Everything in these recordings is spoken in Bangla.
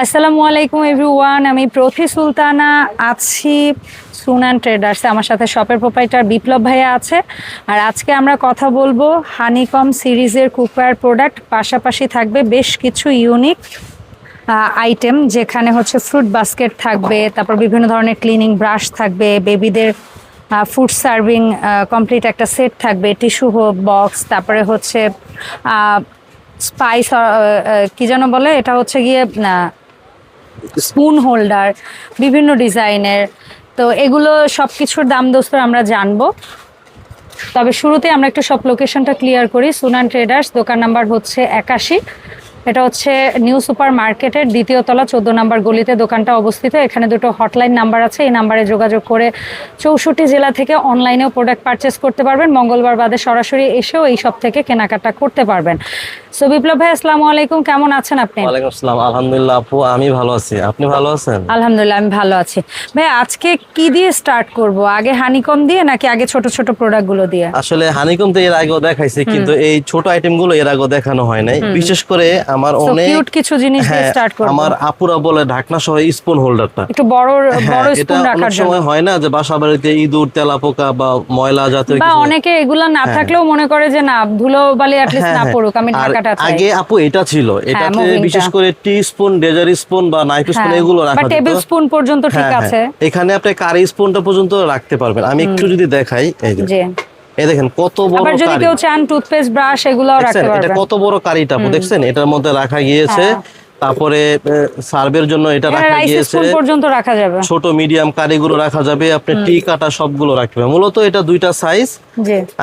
আসসালামু আলাইকুম এভরিওয়ান, আমি প্রথি সুলতানা আছি সুনান ট্রেডার্সে আমার সাথে শপের প্রোপাইটার বিপ্লব ভাইয়া আছে। আর আজকে আমরা কথা বলব হানিকম সিরিজের কুকওয়্যার প্রোডাক্ট পাশাপাশি থাকবে বেশ কিছু ইউনিক আইটেম যেখানে হচ্ছে ফ্রুট বাস্কেট থাকবে, তারপর বিভিন্ন ধরনের ক্লিনিং ব্রাশ থাকবে বেবিদের ফুড সার্ভিং কমপ্লিট একটা সেট থাকবে টিস্যু বক্স তারপরে হচ্ছে স্পাইস কি যেন বলে, এটা হচ্ছে গিয়ে স্পুন হোল্ডার বিভিন্ন ডিজাইনের তো এগুলো সব কিছুর দাম দোস্তর আমরা জানব। তবে শুরুতে আমরা একটু সব লোকেশনটা ক্লিয়ার করি। সুনান ট্রেডার্স দোকান নাম্বার হচ্ছে একাশি। এটা হচ্ছে নিউ সুপার মার্কেটের দ্বিতীয় তলা চোদ্দ নম্বর গলিতে দোকানটা অবস্থিত। এখানে দুটো হটলাইন নাম্বার আছে। এই নাম্বারে যোগাযোগ করে চৌষট্টি জেলা থেকে অনলাইনেও প্রোডাক্ট পারচেস করতে পারবেন। মঙ্গলবার বাদে সরাসরি এসেও এই সব থেকে কেনাকাটা করতে পারবেন। সো বিপ্লব ভাই আসসালামু আলাইকুম। কেমন আছেন আপনি? ওয়ালাইকুম আসসালাম। আলহামদুলিল্লাহ আপু আমি ভালো আছি। আপনি ভালো আছেন? আলহামদুলিল্লাহ আমি ভালো আছি। ভাই আজকে কি দিয়ে স্টার্ট করব? আগে হানিকম দিয়ে নাকি আগে ছোট ছোট প্রোডাক্টগুলো দিয়ে? আসলে হানিকম তো এর আগেও দেখাইছে কিন্তু এই ছোট আইটেমগুলো এর আগেও দেখানো হয় নাই। বিশেষ করে আমার অনেক cute কিছু জিনিস দিয়ে হ্যাঁ, start করব। আমার আপুরা বলে ঢাকনা সহ স্পুন হোল্ডারটা একটু বড় বড় স্পুন রাখার জন্য সময় হয় না যে বাসা বাড়িতে ইঁদুর তেলা পোকা বা ময়লা জাতীয় বা অনেকে এগুলা না থাকলেও মনে করে যে না ধুলো বালি অ্যাটলিস্ট হ্যাঁ, না হ্যাঁ। পড়ুক আমি ঢাকাটা চাই আগে আপু এটা ছিল এটাতে। বিশেষ করে টি স্পুন ডেজার স্পুন বা নাইফ স্পুন এগুলো রাখা যেত। টেবিল স্পুন পর্যন্ত ঠিক হ্যাঁ, আছে হ্যাঁ। এখানে আপনি কারি স্পুনটা পর্যন্ত রাখতে পারবেন আমি একটু যদি দেখাই এই যে এই দেখেন কত বড় আবার যদি কেউ চান টুথপেস্ট ব্রাশ এগুলোও রাখতে দেখছেন? এটা কত বড় কারিটা দেখছেন? এটার মধ্যে রাখা গিয়েছে। হ্যাঁ। তারপরে সার্ভের জন্য এটা রাখা গিয়েছে। পর্যন্ত রাখা যাবে। ছোট মিডিয়াম কারিগুলো রাখা যাবে। আপনি টি কাটা সবগুলো রাখতে পারবেন মূলত এটা দুইটা সাইজ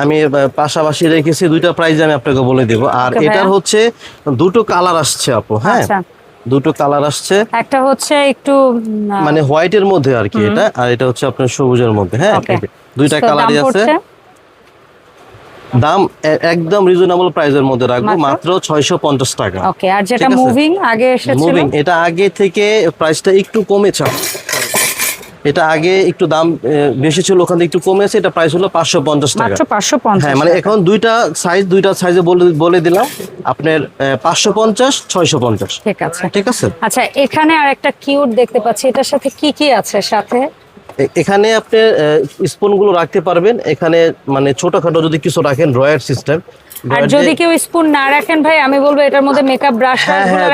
আমি পাশাপাশি রেখেছি দুইটা প্রাইস আমি আপনাকে বলে দেব। আর এটার হচ্ছে দুটো কালার আসছে আপু হ্যাঁ? আচ্ছা। দুটো কালার আসছে। একটা হচ্ছে একটু মানে হোয়াইটের মধ্যে আর কি এটা। আর এটা হচ্ছে আপনার সবুজের মধ্যে হ্যাঁ? দুইটা কালারই আছে। দাম একদম রিজনেবল প্রাইসের মধ্যে রাখব মাত্র? মাত্র ছয়শো পঞ্চাশ টাকা। ওকে আর যেটা মুভিং আগে এসেছিল? মুভিং এটা আগে থেকে প্রাইসটা একটু কমেছে। এটা আগে একটু দাম বেশি ছিল ওখান একটু কমেছে এটা প্রাইস হলো পাঁচশো পঞ্চাশ টাকা। মাত্র পাঁচশো হ্যাঁ মানে এখন দুইটা সাইজ দুইটা সাইজে বলে বলে দিলাম। আপনার পাঁচশো পঞ্চাশ ছয়শো পঞ্চাশ। ঠিক আছে। ঠিক আছে? আচ্ছা এখানে আর একটা কিউট দেখতে পাচ্ছি এটার সাথে কি কি আছে সাথে? এখানে আপনি স্পুনগুলো রাখতে পারবেন। এখানে মানে ছোটোখাটো যদি কিছু রাখেন ড্রয়ার সিস্টেম আর যদি কেউ স্পুন না রাখেন ভাই আমি বলব এটার মধ্যে মেকআপ ব্রাশ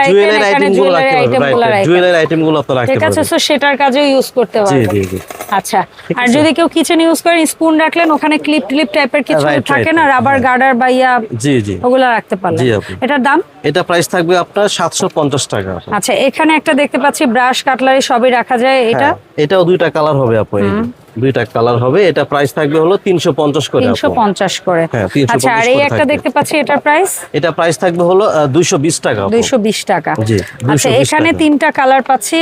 জুয়েলারি এখানে আইটেমগুলো রাখতে পারবেন জুয়েলারি আইটেমগুলো আপনি রাখতে ঠিক আছে তো সেটার কাজে ইউজ করতে পারবেন। জি জি। আচ্ছা আর যদি কেউ কিচেন ইউজ করেন স্পুন রাখলেন ওখানে ক্লিপ ক্লিপ টাইপের কিছু থাকে না রাবার গার্ডার বা ইয়া জি জি। ওগুলো রাখতে পারলেন। এটার দাম? এটা প্রাইস থাকবে আপনার সাতশো পঞ্চাশ টাকা। আচ্ছা এখানে একটা দেখতে পাচ্ছি ব্রাশ কাটলারি সবই রাখা যায় এটা? হ্যাঁ, এটাও দুইটা কালার হবে আপু এই। দুইটা কালার হবে এটা প্রাইস থাকবে হলো তিনশো পঞ্চাশ করে তিনশো আপু। পঞ্চাশ করে। হ্যাঁ, 350 আচ্ছা আর এই একটা দেখতে পাচ্ছি এটার প্রাইস এটা প্রাইস থাকবে হলো দুইশো বিশ টাকা আপু। দুইশো বিশ টাকা। জি, আচ্ছা এখানে তিনটা কালার পাচ্ছি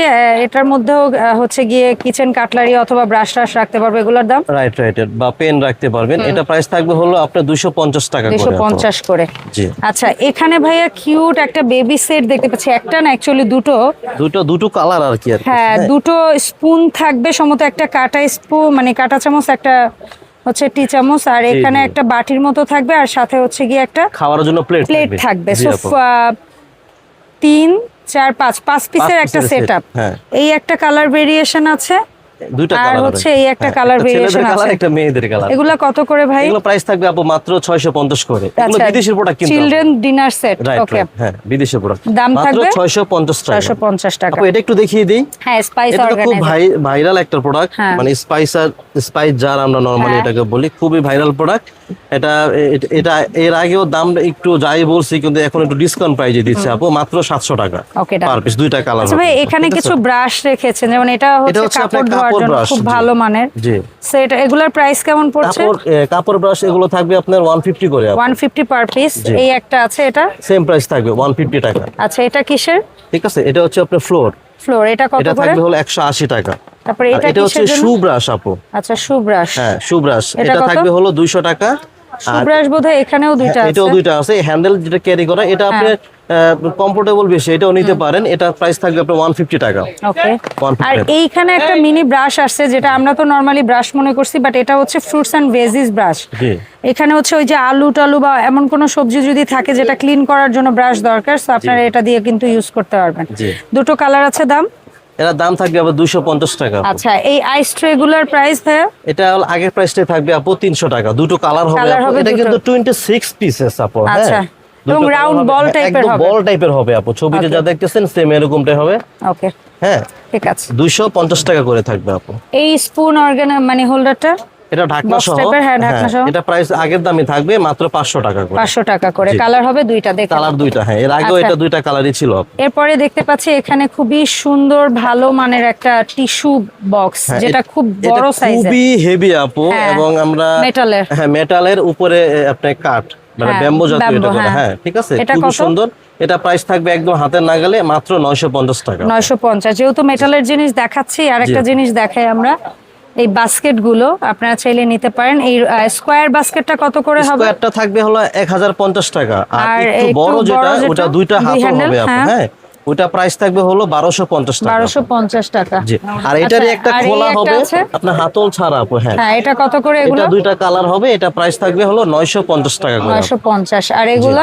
এটার মধ্যেও হচ্ছে গিয়ে কিচেন কাটলারি অথবা ব্রাশ টাশ রাখতে পারবে এগুলোর দাম? রাইট রাইট বা পেন রাখতে পারবেন। এটা প্রাইস থাকবে হলো আপনার দুইশো পঞ্চাশ টাকা করে আপু। পঞ্চাশ করে। জি। আচ্ছা এখানে ভাইয়া কিউট একটা বেবি সেট দেখতে পাচ্ছি। একটা না অ্যাকচুয়ালি দুটো? দুটো দুটো কালার আর কি আর কি। হ্যাঁ দুটো স্পুন থাকবে সম্ভবত একটা কাটা স্পুন মানে কাটা চামচ একটা হচ্ছে টি চামচ আর এখানে একটা বাটির মতো থাকবে আর সাথে হচ্ছে গিয়ে একটা খাওয়ার জন্য প্লেট প্লেট থাকবে। সো তিন চার পাঁচ পাঁচ পিসের একটা সেট আপ হ্যাঁ। এই একটা কালার ভেরিয়েশন আছে। দুইটা কালার হচ্ছে এই একটা colour variation আছে। একটা মেয়েদের কালার এগুলা কত করে ভাই? এগুলো প্রাইস থাকবে আপু মাত্র 650 করে। এগুলো বিদেশি প্রোডাক্ট কিন্তু চিলড্রেন ডিনার সেট ওকে হ্যাঁ বিদেশি প্রোডাক্ট দাম থাকবে 650 টাকা। ছয়শো পঞ্চাশ টাকা। আপু এটা একটু দেখিয়ে দিই। হ্যাঁ স্পাইস এটা খুব ভাইরাল একটা প্রোডাক্ট। মানে স্পাইসার স্পাইস জার আমরা নরমালি। এটাকে বলি খুবই ভাইরাল প্রোডাক্ট এটা এটা এর আগেও দাম একটু যাই বলছি কিন্তু এখন একটু ডিসকাউন্ট প্রাইজে দিচ্ছে আপু মাত্র 700 টাকা. পার পিস দুইটা কালার আচ্ছা ভাই এখানে কিছু ব্রাশ রেখেছেন যেমন এটা হচ্ছে কাপড় ধোয়ার জন্য খুব ভালো মানের। জি। সো এটা এগুলার প্রাইস কেমন পড়ছে? কাপড় ব্রাশ এগুলো থাকবে আপনার 150 করে ওয়ান ফিফটি পার পিস এই একটা আছে এটা? সেম প্রাইস থাকবে 150 টাকা। আচ্ছা এটা কিসের? ঠিক আছে এটা হচ্ছে আপনার ফ্লোর ফ্লোর এটা কত এটা থাকবে হলো 180 টাকা। তারপরে এটা এটা হচ্ছে শু ব্রাশ আপু। আচ্ছা শু ব্রাশ হ্যাঁ শু ব্রাশ এটা এটা থাকবে হলো 200 টাকা। শু বোধহয় এখানেও দুইটা হ্যাঁ, আছে। এটাও দুইটা আছে। হ্যান্ডেল যেটা ক্যারি করা এটা আপনি কমফোর্টেবল বেশি এটাও নিতে পারেন। এটা প্রাইস থাকবে আপনার ওয়ান ফিফটি টাকা। ওকে আর এইখানে একটা মিনি ব্রাশ আসছে যেটা আমরা তো নরমালি ব্রাশ মনে করছি বাট এটা হচ্ছে ফ্রুটস অ্যান্ড ভেজিস ব্রাশ জি। এখানে হচ্ছে ওই যে আলু টালু বা এমন কোনো সবজি যদি থাকে যেটা ক্লিন করার জন্য ব্রাশ দরকার তো আপনারা এটা দিয়ে কিন্তু ইউজ করতে পারবেন। জি। দুটো কালার আছে দাম? এর দাম থাকবে আবার দুশো পঞ্চাশ টাকা আচ্ছা এই আইস ট্রে গুলার প্রাইস ভাইয়া? এটা হল আগের প্রাইসটাই থাকবে আপু তিনশো টাকা। দুটো কালার হবে হবে এটা। কিন্তু টোয়েন্টি সিক্স পিসেস আপু হ্যাঁ। আচ্ছা। এবং হ্যাঁ, type এর একদম হবে। বল টাইপের হবে আপু। ছবিতে যা দেখতেছেন সেম এরকমটাই হবে। ওকে হ্যাঁ। ঠিক আছে। দুইশো পঞ্চাশ টাকা করে থাকবে আপু। এই স্পুন অর্গান মানে হোল্ডারটা এটা ঢাকনা সহ হ্যাঁ, ঢাকনা সহ। এটা প্রাইস আগের দামই থাকবে মাত্র পাঁচশো টাকা করে। পাঁচশো টাকা করে। কালার হবে দুইটা দেখে কালার দুইটা হ্যাঁ এর আগেও আচ্ছা। এটা দুইটা কালারই ছিল এরপরে দেখতে পাচ্ছি এখানে খুবই সুন্দর ভালো মানের একটা টিস্যু বক্স হ্যাঁ, যেটা খুব বড় সাইজের খুবই হেভি আপু হ্যাঁ, এবং আমরা মেটালের। হ্যাঁ মেটালের উপরে এ, আপনার কাঠ। মানে হ্যাঁ, ব্যাম্বো জাতীয় এটা করে। হ্যাঁ। হ্যাঁ ঠিক আছে খুব সুন্দর। এটা প্রাইস থাকবে একদম হাতের নাগালে মাত্র নয়শো পঞ্চাশ টাকা। নয়শো পঞ্চাশ। যেহেতু মেটালের জিনিস দেখাচ্ছি আর একটা জিনিস দেখাই আমরা। এই বাস্কেটগুলো আপনারা চাইলে নিতে পারেন। এই স্কোয়ার বাস্কেটটা কত করে হবে? স্কয়ারটা থাকবে হলো এক হাজার পঞ্চাশ টাকা। আর একটু বড় যেটা ওটা দুইটা দুই হাতল হবে আপু হ্যাঁ। ওটা প্রাইস থাকবে হলো বারোশো পঞ্চাশ টাকা। বারোশো পঞ্চাশ টাকা। জি। আর এটারই আচ্ছা, একটা খোলা হবে। আপনার হাতল ছাড়া আপু হ্যাঁ। হ্যাঁ এটা কত করে এগুলো? এটা দুইটা কালার হবে এটা প্রাইস থাকবে হলো নয়শো পঞ্চাশ টাকা করে। নয়শো পঞ্চাশ। আর এগুলো?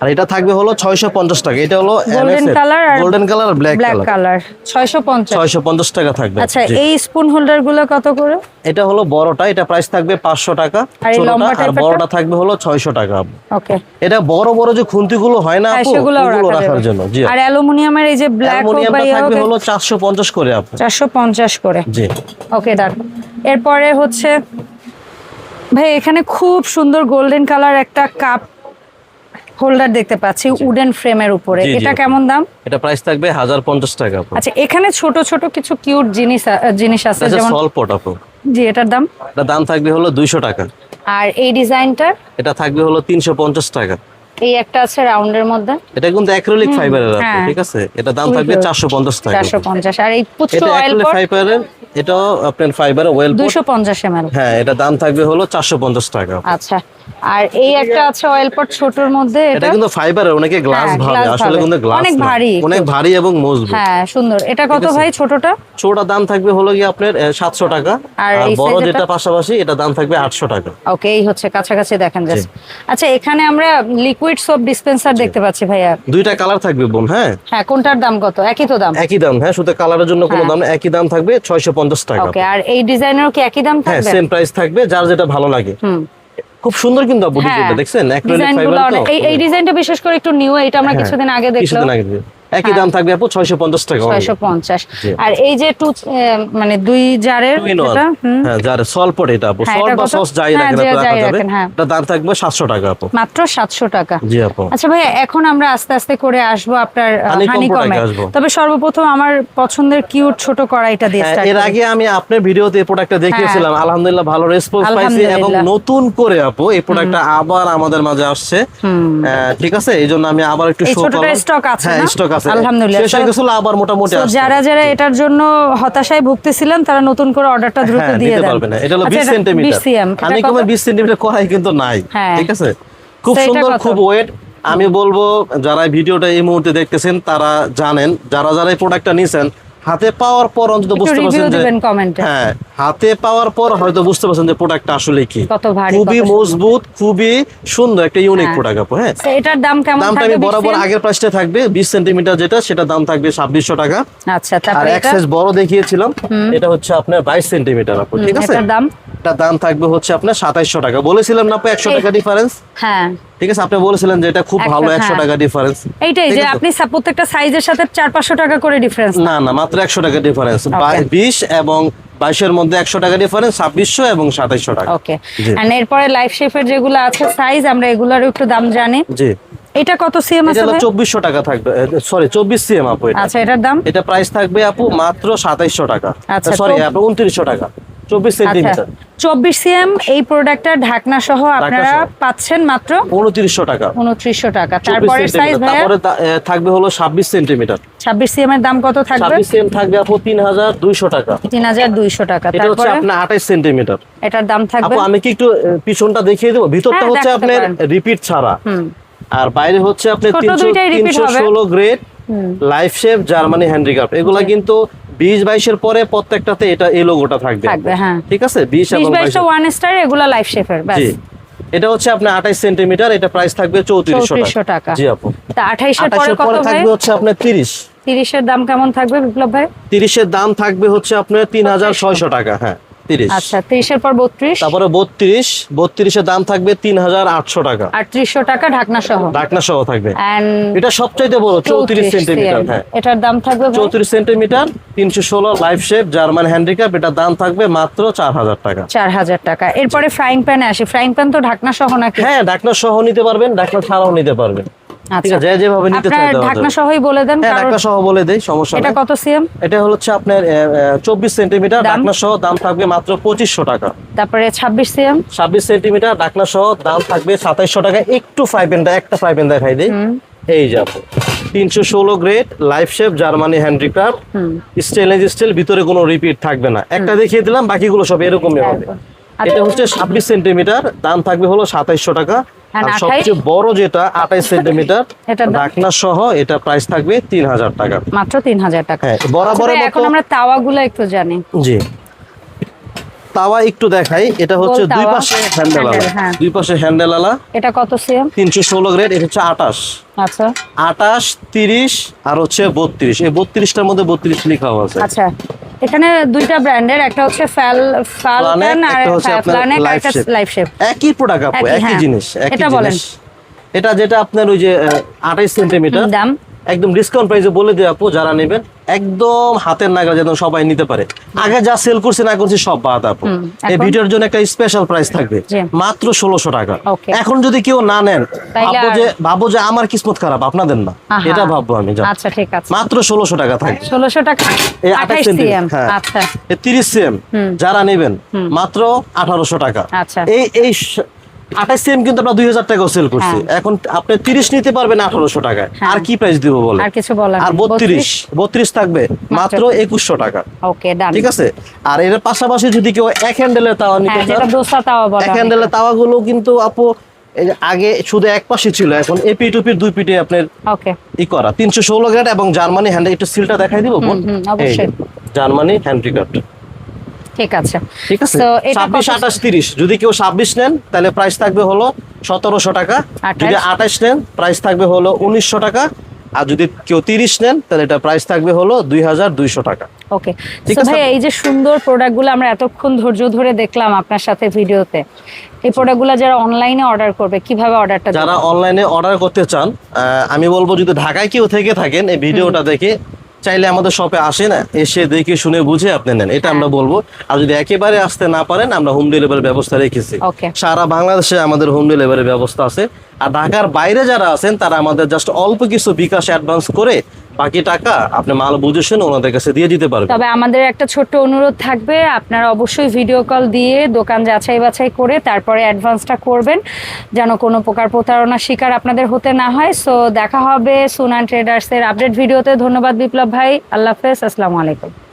আর এটা থাকবে হলো ছয়শো পঞ্চাশ টাকা। এটা হলো Golden colour আর গোল্ডেন কালার আর ব্ল্যাক ব্ল্যাক কালার কালার ছয়শো পঞ্চাশ। ছয়শো পঞ্চাশ টাকা থাকবে। আচ্ছা এই স্পুন হোল্ডারগুলো কত করে? এটা হলো বড়টা এটা প্রাইস থাকবে পাঁচশো টাকা। আর ছোটটা আর বড়টা থাকবে হলো ছয়শো টাকা। ওকে এটা বড় বড় যে খুন্তিগুলো হয় না হ্যাঁ আপু সেগুলো ওগুলো রাখার জন্য। জি। আর অ্যালুমিনিয়ামের এই যে ব্ল্যাক হোক বা অ্যালুমিনিয়ামটা ইয়ে থাকবে হলো চারশো পঞ্চাশ করে আপু। চারশো পঞ্চাশ করে। জি। ওকে ডান এরপরে হচ্ছে ভাই এখানে খুব সুন্দর গোল্ডেন কালার একটা কাপ হোল্ডার দেখতে পাচ্ছি উডেন ফ্রেমের উপরে। এটা কেমন দাম? এটা প্রাইস থাকবে হাজার পঞ্চাশ টাকা আপু আচ্ছা এখানে ছোট ছোট কিছু কিউট জিনিস জিনিস আছে যেমন সলপট আপু জি এটার দাম? এটা দাম থাকবে হলো দুইশো টাকা। আর এই ডিজাইনটার? এটা থাকবে হলো তিনশো পঞ্চাশ টাকা। এই একটা আছে রাউন্ডের মধ্যে। এটা কিন্তু অ্যাক্রিলিক ফাইবারের হ্যাঁ। ঠিক আছে? এটা দাম থাকবে cute। চারশো পঞ্চাশ টাকা। চারশো পঞ্চাশ। আর এই পুচ্ছ এটা অয়েল পট ফাইবারের এটাও আপনার ফাইবার ওয়েল দুইশো পঞ্চাশ এম হ্যাঁ এটা দাম থাকবে হলো চারশো পঞ্চাশ টাকা আচ্ছা। আর এই একটা আছে অয়েল পট ছোটর মধ্যে এটা কিন্তু ফাইবারের অনেকে গ্লাস হ্যাঁ, ভাবে আসলে কিন্তু গ্লাস অনেক ভারী। অনেক ভারী এবং মজবুত। হ্যাঁ সুন্দর। এটা কত ভাই ছোটটা? ছোটটা দাম থাকবে হলো কি আপনার সাতশো টাকা। আর বড় যেটা পাশাপাশি এটা দাম থাকবে আটশো টাকা। ওকে এই হচ্ছে কাছাকাছি দেখেন জাস্ট আচ্ছা এখানে আমরা লিকুইড সোপ ডিসপেন্সার দেখতে পাচ্ছি ভাইয়া। দুইটা কালার থাকবে বোন হ্যাঁ? হ্যাঁ কোনটার দাম কত? একই তো দাম? একই দাম হ্যাঁ শুধু কালারের জন্য কোনো হ্যাঁ। দাম না একই দাম থাকবে ছয়শো পঞ্চাশ টাকা। ওকে আর এই ডিজাইনেরও কি একই দাম থাকবে হ্যাঁ থাকবে? সেম প্রাইস থাকবে যার যেটা ভালো লাগে। হুম। খুব সুন্দর কিন্তু আপু হ্যাঁ। ডিজাইনটা দেখছেন? তো? অনেক এই ডিজাইনটা বিশেষ করে একটু নিউ এটা আমরা হ্যাঁ, কিছুদিন আগে দেখলাম। কিছুদিন আগে। একই দাম থাকবে আপু ছয়শো পঞ্চাশ টাকা only। ছয়শো পঞ্চাশ। জি। আর এই যে টু মানে দুই জারের হুম, হ্যাঁ যার সলপট এটা আপু। হ্যাঁ, বা সস যাই হ্যাঁ, রাখেন রাখা যাবে। হ্যাঁ। এটা দাম থাকবে সাতশো টাকা আপু। মাত্র সাতশো টাকা। জি আপু। আচ্ছা ভাই এখন আমরা আস্তে আস্তে করে আসব আপনার Honeycomb হানি কমে তবে সর্বপ্রথম আমার পছন্দের কিউট ছোট কড়াইটা দিয়ে হ্যাঁ, start এর আগে আমি আপনার ভিডিওতে এই প্রোডাক্টটা দেখিয়েছিলাম। আলহামদুলিল্লাহ ভালো রেসপন্স পাইছি এবং হ্যাঁ। নতুন করে আপু এই প্রোডাক্টটা আবার আমাদের মাঝে আসছে। ঠিক আছে? এই জন্য আমি আবার একটু ছোটটার করলাম। stock আছে হ্যাঁ? স্টক আছে। আলহামদুলিল্লাহ। শেষ হয়ে গেছিল আবার মোটামুটি আসছে। যারা যারা এটার জন্য হতাশায় ভুগতেছিলেন তারা নতুন করে অর্ডারটা দ্রুত হ্যাঁ দিয়ে দেন। পারবে না। এটা হলো আচ্ছা, 20 সেমি আমি কমে 20 সেমি করাই কিন্তু নাই হ্যাঁ। ঠিক আছে? খুব সুন্দর? খুব ওয়েট আমি বলব যারা ভিডিওটা এই মুহূর্তে দেখতেছেন তারা জানেন যারা যারা এই প্রোডাক্টটা নিছেন হাতে পাওয়ার পর অন্তত বুঝতে পারছেন যে। হ্যাঁ হাতে পাওয়ার পর হয়তো বুঝতে পারছেন যে প্রোডাক্টটা আসলে কি। খুবই মজবুত খুবই সুন্দর একটা ইউনিক হ্যাঁ। প্রোডাক্ট আপু হ্যাঁ। এটার দাম কেমন দামটা আমি বরাবর আগের প্রাইসটা থাকবে বিশ সেন্টিমিটার যেটা সেটা দাম থাকবে ছাব্বিশশো টাকা। আচ্ছা আর এক্সেস বড় দেখিয়েছিলাম এটা হচ্ছে আপনার বাইশ সেন্টিমিটার আপু ঠিক আছে? এটার দাম? এটা দাম থাকবে হচ্ছে আপনার সাতাইশশো টাকা। বলেছিলাম না আপু একশো টাকা ডিফারেন্স হ্যাঁ। ঠিক আছে আপনি বলেছিলেন যে এটা খুব ভালো একশো হ্যাঁ। টাকা ডিফারেন্স এইটাই যে আপনি প্রত্যেকটা সাইজের সাথে চার পাঁচশো টাকা করে ডিফারেন্স না না মাত্র একশো টাকা ডিফারেন্স. বিশ এবং বাইশের মধ্যে একশো টাকা ডিফারেন্স ছাব্বিশশো এবং সাতাইশশো টাকা। ওকে এরপরে লাইফ শেফের যেগুলো আছে সাইজ আমরা এগুলোর একটু দাম জানি। জি। এটা কত সিএম আছে ভাই? চব্বিশশো টাকা থাকবে। সরি চব্বিশ সিএম আপু এটা। আচ্ছা এটার দাম? এটা প্রাইস থাকবে আপু মাত্র সাতাইশশো টাকা। আচ্ছা, সরি আপু উনত্রিশশো টাকা। চব্বিশ আচ্ছা সেন্টিমিটার। চব্বিশ সিএম এই প্রোডাক্টটা ঢাকনা সহ আপনারা পাচ্ছেন মাত্র উনত্রিশশো টাকা। উনত্রিশশো টাকা। তারপরে সাইজ তারপরে থাকবে হলো ছাব্বিশ সেন্টিমিটার। ছাব্বিশ সিএম এর দাম কত থাকবে? ছাব্বিশ সেম থাকবে আপু তিন হাজার দুইশো টাকা। তিন হাজার দুইশো টাকা। এটা হচ্ছে আপনার আঠাইশ সেন্টিমিটার। এটার দাম থাকবে? আমি কি একটু পিছনটা দেখিয়ে দেবো? ভিতরটা হ্যাঁ, হচ্ছে আপনার রিপিট ছাড়া। আর বাইরে হচ্ছে আপনার তিনশো তিনশো ষোলো grade life shape Germany handicraft এগুলা কিন্তু বিশ বাইশের পরে প্রত্যেকটাতে এটা এই লোগোটা থাকবে হ্যাঁ। ঠিক আছে? বিশ এবং বাইশটা ওয়ান স্টার এগুলো লাইফ শেফের জি। এটা হচ্ছে আপনার আঠাইশ সেন্টিমিটার এটা প্রাইস থাকবে চৌত্রিশশো 3400 টাকা। জি আপু। তা পরে থাকবে হচ্ছে আপনার তিরিশ। তিরিশের দাম কেমন থাকবে বিপ্লব ভাই? তিরিশের দাম থাকবে হচ্ছে আপনার তিন হাজার ছয়শো টাকা হ্যাঁ। আচ্ছা পর তারপরে দাম থাকবে টাকা। ঢাকনা সহ ঢাকনা সহ থাকবে। এটা বড় চৌত্রিশ সেন্টিমিটার হ্যাঁ। এটার দাম থাকবে লাইফ শেপ জার্মান হ্যান্ডিক্যাপ এটার দাম থাকবে মাত্র চার হাজার টাকা। চার হাজার টাকা। এরপরে ফ্রাইং প্যানে আসি। ফ্রাইং প্যান তো ঢাকনা সহ নাকি? হ্যাঁ ঢাকনা সহ নিতে পারবেন ঢাকনা ছাড়াও নিতে পারবেন। ঠিক আচ্ছা আছে যেভাবে নিতে চাই ঢাকনা সহই বলে দেন হ্যাঁ ঢাকনা সহ বলে দেই সমস্যা এটা কত সিএম? এটা হচ্ছে আপনার চব্বিশ সেন্টিমিটার দাম? ঢাকনা সহ দাম থাকবে মাত্র পঁচিশশো টাকা। তারপরে ছাব্বিশ সিএম? ছাব্বিশ সেন্টিমিটার ঢাকনা সহ দাম থাকবে সাতাইশশো টাকা। একটু ফ্রাই প্যান একটা ফ্রাই প্যান দেখাই দিই। এই যাব তিনশো ষোলো grade life shape Germany handicraft stainless steel ভিতরে কোনো রিপিট থাকবে না। একটা দেখিয়ে দিলাম বাকিগুলো সব এরকমই হবে। আচ্ছা। এটা হচ্ছে ছাব্বিশ সেন্টিমিটার দাম থাকবে হলো সাতাইশশো টাকা। আর 28? সবচেয়ে বড় যেটা ঢাকনা সহ এটা প্রাইস থাকবে তিন হাজার টাকা। মাত্র টাকা। হ্যাঁ, আচ্ছা ভাই, এখন আমরা তাওয়াগুলো একটু জানি। জি। তাওয়া একটু দেখাই এটা হচ্ছে দুই পাশে হ্যান্ডেল আলা। হ্যাঁ। দুই পাশে হ্যান্ডেল আলা। এটা কত সিএম? তিনশো ষোলো গ্রেড এটা হচ্ছে আটাশ আচ্ছা। আটাশ তিরিশ আর হচ্ছে বত্রিশ। এই বত্রিশটার মধ্যে বত্রিশ লেখাও আছে। আচ্ছা। এখানে দুইটা ব্র্যান্ডের একটা হচ্ছে ফ্যাল ফ্যালকন আর একটা হচ্ছে আপনার লাইফ একটা শেপ লাইফ শেপ একই প্রোডাক্ট আপু একই, একই হ্যাঁ। জিনিস একই এটা বলেন। জিনিস। এটা যেটা আপনার ওই যে আঠাইশ সেন্টিমিটার দাম? একদম ডিসকাউন্ট প্রাইসে বলে দিই আপু যারা নেবেন একদম হাতের নাগাল যেন সবাই নিতে পারে। আগে যা সেল করছে না করছে সব বাদ আপু। এই ভিডিওর জন্য একটা স্পেশাল প্রাইস থাকবে মাত্র ষোলোশো টাকা। এখন যদি কেউ না নেন আর- যে ভাবো যে আমার কিসমত খারাপ আপনাদের না। এটা ভাববো আমি যা। আচ্ছা ঠিক আছে। মাত্র ষোলোশো টাকা থাকবে ষোলোশো টাকা? এই সিএম সেন্টিমিটার হ্যাঁ। আচ্ছা। তিরিশ সিএম যারা নেবেন মাত্র আঠারোশো টাকা। আচ্ছা। এই এই সিএম কিন্তু আমরা দুই হাজার টাকাও সেল করছি। হ্যাঁ। এখন আপনি তিরিশ নিতে পারবেন আঠারোশো টাকায়। হ্যাঁ। আর কি প্রাইস দিব বলে আর কিছু বলার আর বত্রিশ বত্রিশ? থাকবে। মাত্র। একুশশো টাকা। ওকে ঠিক আছে? আর এর পাশাপাশি যদি কেউ এক হ্যান্ডেলের তাওয়া নিতে হ্যাঁ চান এক হ্যান্ডেলের তাওয়াগুলো কিন্তু আপু আগে শুধু এক পাশে ছিল এখন এপি টুপির দুই পিঠে আপনার ই করা। তিনশো ষোলো গ্রেড এবং জার্মানি হ্যান্ড একটু সিলটা দেখাই দিব। জার্মানি হ্যান্ড রিকার্ড ঠিক আছে। ঠিক আছে? ছাব্বিশ আঠাশ তিরিশ। যদি কেউ ছাব্বিশ নেন তাহলে প্রাইস থাকবে হলো সতেরোশো টাকা? যদি আঠাশ নেন প্রাইস থাকবে হলো উনিশশো টাকা। আর যদি কেউ তিরিশ নেন তাহলে এটা প্রাইস থাকবে হলো দুই হাজার দুইশো টাকা। ওকে ঠিক আছে? ভাই এই যে সুন্দর প্রোডাক্টগুলো আমরা এতক্ষণ ধৈর্য ধরে দেখলাম আপনার সাথে ভিডিওতে এই প্রোডাক্টগুলো যারা অনলাইনে অর্ডার করবে কীভাবে অর্ডারটা যারা অনলাইনে অর্ডার করতে চান আমি বলব যদি ঢাকায় কেউ থেকে থাকেন এই ভিডিওটা দেখে চাইলে আমাদের শপে আসে না এসে দেখে শুনে বুঝে আপনি নেন এটা আমরা হ্যাঁ। বলব। আর যদি একেবারে আসতে না পারেন আমরা হোম ডেলিভারি ব্যবস্থা রেখেছি। সারা বাংলাদেশে আমাদের হোম ডেলিভারি ব্যবস্থা আছে। আর ঢাকার বাইরে যারা আছেন তারা আমাদের জাস্ট অল্প কিছু বিকাশ অ্যাডভান্স করে বাকি টাকা আপনি মাল বুঝেছেন ওনাদের কাছে দিয়ে দিতে পারবেন। তবে আমাদের একটা ছোট্ট অনুরোধ থাকবে, আপনারা অবশ্যই ভিডিও কল দিয়ে দোকান যাচাই বাছাই করে তারপরে অ্যাডভান্সটা করবেন, যেন কোনো প্রকার প্রতারণার শিকার আপনাদের হতে না হয়। সো দেখা হবে সুনান ট্রেডার্সের আপডেট ভিডিওতে ধন্যবাদ বিপ্লব ভাই, আল্লাহ হাফেজ, আসসালামু আলাইকুম।